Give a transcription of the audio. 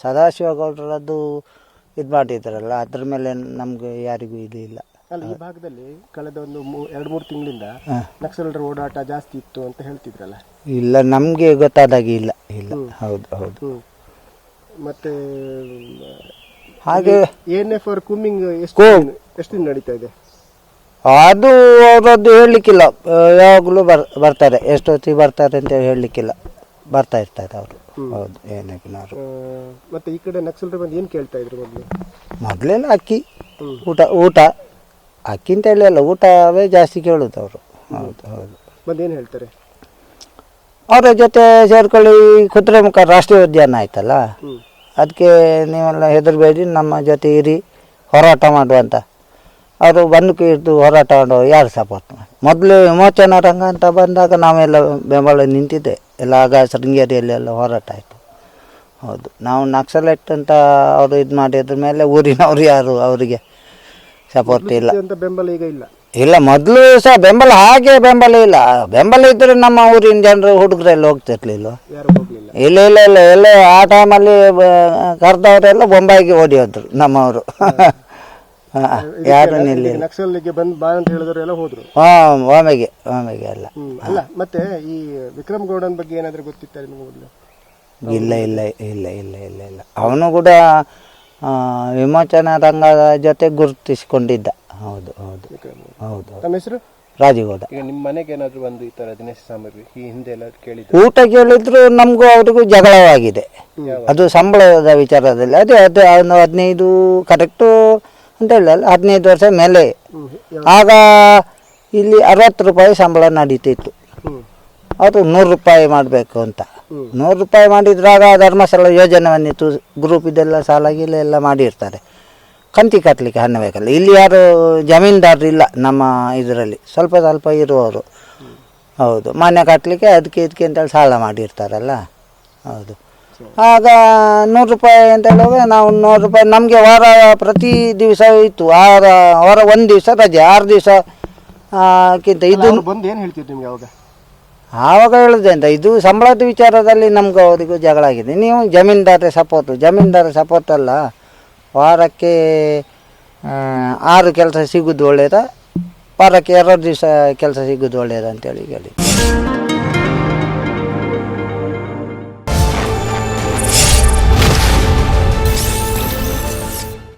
ಸದಾಶಿವ ಗೌಡ್ರದ್ದು ಇದು ಮಾಡಿದ್ರಲ್ಲ ಅದ್ರ ಮೇಲೆ ನಮ್ಗೆ ಯಾರಿಗೂ ಇದು ಇಲ್ಲ. ಅಲ್ಲ ಈ ಭಾಗದಲ್ಲಿ ಕಳೆದ ಒಂದು ಎರಡು ಮೂರು ತಿಂಗಳಿಂದ. ನಕ್ಸಲರ ಓಡಾಟ ಜಾಸ್ತಿ ಇತ್ತು ಅಂತ ಹೇಳ್ತಿದ್ರಲ್ಲ? ಇಲ್ಲ ನಮಗೆ ಗೊತ್ತಾದಾಗೆ ಇಲ್ಲ ಇಲ್ಲ. ಹೌದು ಹೌದು. ಮತ್ತೆ ಹಾಗೆ ಎನ್ ಎಫ್ ಅವರ್ ಕುಮ್ಮಿಂಗ್ ಎಷ್ಟು ಎಷ್ಟು ದಿನ ನಡೀತಾ ಇದೆ? ಅದು ಅವರದ್ದು ಹೇಳಲಿಕ್ಕಿಲ್ಲ ಯಾವಾಗಲೂ ಬರ್ ಬರ್ತಾರೆ ಎಷ್ಟೊತ್ತಿಗೆ ಬರ್ತಾರೆ ಅಂತ ಹೇಳಲಿಕ್ಕಿಲ್ಲ. ಬರ್ತಾ ಇರ್ತಾರೆ ಅವರು. ಹೌದು ಏನಾಗಿನವರು ಮತ್ತೆ ಈ ಕಡೆ ನಕ್ಸಲರು ಬಂದು ಏನು ಕೇಳ್ತಾ ಇದ್ರು ಮೊದಲು? ಮೊದಲೆಲ್ಲ ಅಕ್ಕಿ ಊಟ ಊಟ. ಅಕ್ಕಿ ಅಂತ ಹೇಳಿ ಅಲ್ಲ ಊಟವೇ ಜಾಸ್ತಿ ಕೇಳೋದು ಅವರು. ಹೌದು ಹೌದು. ಬಂದು ಏನು ಹೇಳ್ತಾರೆ? ಅವರ ಜೊತೆ ಸೇರ್ಕೊಳ್ಳಿ ಕುದುರೆಮುಖ ರಾಷ್ಟ್ರೀಯ ಉದ್ಯಾನ ಆಯ್ತಲ್ಲ? ಅದಕ್ಕೆ ನೀವೆಲ್ಲ ಹೆದರಬೇಡಿ ನಮ್ಮ ಜೊತೆ ಇರಿ ಹೋರಾಟ ಮಾಡುವಂತ ಅವರು ಬಂದು ಇದ್ದು ಹೋರಾಟ ಮಾಡೋ ಯಾರು ಸಪೋರ್ಟ್ ಮಾಡಿ ಮೊದಲು ವಿಮೋಚನಾ ರಂಗ ಅಂತ ಬಂದಾಗ ನಾವೆಲ್ಲ ಬೆಂಬಲ ನಿಂತಿದ್ದೆ. ಎಲ್ಲ ಆಗ ಶೃಂಗೇರಿಯಲ್ಲಿ ಎಲ್ಲ ಹೋರಾಟ ಆಯಿತು. ಹೌದು. ನಾವು ನಕ್ಸಲೈಟ್ ಅಂತ ಅವರು ಇದು ಮಾಡಿದ್ರ ಮೇಲೆ ಊರಿನವ್ರು ಯಾರು ಅವರಿಗೆ ಸಪೋರ್ಟ್ ಇಲ್ಲ. ಅಂತ ಬೆಂಬಲ ಈಗ ಇಲ್ಲ? ಇಲ್ಲ ಮೊದಲು ಸಹ ಬೆಂಬಲ ಹಾಗೆ ಬೆಂಬಲ ಇಲ್ಲ. ಬೆಂಬಲ ಇದ್ದರೆ ನಮ್ಮ ಊರಿನ ಜನರು ಹುಡುಗರೆಲ್ಲ ಹೋಗ್ತಿರ್ಲಿಲ್ಲ ಯಾರು ಹೋಗ್ಲಿಲ್ಲ? ಇಲ್ಲ ಇಲ್ಲ ಇಲ್ಲ. ಎಲ್ಲ ಆ ಟೈಮಲ್ಲಿ ಕರೆದವರೆಲ್ಲ ಬೊಂಬಾಯಿಗೆ ಓಡಿ ಹೋದ್ರು ನಮ್ಮವರು. ಯಾರು ನಿಲ್ಲಿ ನಕ್ಸಲ್ಗೆ ಬಂದು ಬಾ ಅಂತ ಹೇಳಿದ್ರು ಎಲ್ಲ ಹೋದ್ರು. ಹಾ ಒಮ್ಮೆಗೆ ಒಮ್ಮೆಗೆ ಅಲ್ಲ. ಹ್ಮ್ ಅಲ್ಲ ಮತ್ತೆ ಈ ವಿಕ್ರಮ್ ಗೌಡನ್ ಬಗ್ಗೆ ಏನಾದ್ರು ಗೊತ್ತಿತ್ತ ನಿಮ್ಗೆ ಮೊದಲು? ಇಲ್ಲ ಇಲ್ಲ ಇಲ್ಲ ಇಲ್ಲ ಇಲ್ಲ ಇಲ್ಲ. ಅವನು ಕೂಡ ಆ, ವಿಮೋಚನಾ ರಂಗದ ಜೊತೆ ಗುರುತಿಸಿಕೊಂಡಿದ್ದ. ಹೌದು ಹೌದು. ವಿಕ್ರಮ್ ಗೌಡ. ಹೌದು ಹೌದು. ತಮ್ಮ ಹೆಸರು? ರಾಜಗೌಡ ಈಗ ನಿಮ್ಮ ಮನೆಗೆ ಏನಾದ್ರು ಬಂದು ಈ ತರ ದಿನೇಶ್ ಸಾಮಗ್ರಿ ಈ ಹಿಂದೆ ಎಲ್ಲ ಕೇಳಿದ್ರು? ಊಟ ಕೇಳಿದ್ರು ನಮಗೂ ಅವ್ರಿಗೂ ಜಗಳವಾಗಿದೆ. ಅದು ಸಂಬಳದ ವಿಚಾರದಲ್ಲಿ. ಅದೇ ಅದು ಒಂದು ಹದಿನೈದು ಕರೆಕ್ಟು ಅಂತ ಹೇಳಲ್ಲ ಹದಿನೈದು ವರ್ಷ ಮೇಲೆ. ಆಗ ಇಲ್ಲಿ ಅರವತ್ತು ರೂಪಾಯಿ ಸಂಬಳ ನಡೀತಿತ್ತು. ಅದು ನೂರು ರೂಪಾಯಿ ಮಾಡಬೇಕು ಅಂತ. ನೂರು ರೂಪಾಯಿ ಮಾಡಿದ್ರಾಗ ಧರ್ಮಸ್ಥಳ ಯೋಜನೆ ಬಂದಿತ್ತು ಗ್ರೂಪ್ ಇದೆಲ್ಲ ಸಾಲ ಗೀಲ ಎಲ್ಲ ಮಾಡಿರ್ತಾರೆ. ಕಂತಿ ಕಟ್ಟಲಿಕ್ಕೆ ಹಣ ಬೇಕಲ್ಲ. ಇಲ್ಲಿ ಯಾರು ಜಮೀನ್ದಾರರು ಇಲ್ಲ ನಮ್ಮ ಇದರಲ್ಲಿ. ಸ್ವಲ್ಪ ಸ್ವಲ್ಪ ಇರುವವರು. ಹೌದು. ಮನೆ ಕಟ್ಟಲಿಕ್ಕೆ ಅದಕ್ಕೆ ಇದಕ್ಕೆ ಅಂತೇಳಿ ಸಾಲ ಮಾಡಿರ್ತಾರಲ್ಲ. ಹೌದು. ಆಗ ನೂರು ರೂಪಾಯಿ ಅಂತ ಹೇಳುವಾಗ ನಾವು ನೂರು ರೂಪಾಯಿ ನಮಗೆ ವಾರ ಪ್ರತಿ ದಿವಸ ಇತ್ತು ವಾರ ವಾರ ಒಂದು ದಿವಸ ರಜೆ ಆರು ದಿವಸ ಕ್ಕಿಂತ ಇದು ಅವ್ರು ಬಂದು ಏನು ಹೇಳ್ತಿದ್ರು ನಿಮ್ಗೆ ಅವಾಗ? ಆವಾಗ ಹೇಳಿದೆ ಅಂತ ಇದು ಸಂಬಳದ ವಿಚಾರದಲ್ಲಿ ನಮ್ಗೆ ಅವರಿಗೂ ಜಗಳ ಆಗಿದೆ. ನೀವು ಜಮೀನ್ದಾರ ಸಪೋರ್ಟು ಜಮೀನ್ದಾರ ಸಪೋರ್ಟ್ ಅಲ್ಲ ವಾರಕ್ಕೆ ಆ, ಆರು ಕೆಲಸ ಸಿಗೋದು ಒಳ್ಳೇದ ವಾರಕ್ಕೆ ಎರಡು ದಿವಸ ಕೆಲಸ ಸಿಗೋದು ಒಳ್ಳೇದ ಅಂತೇಳಿ ಹೇಳಿ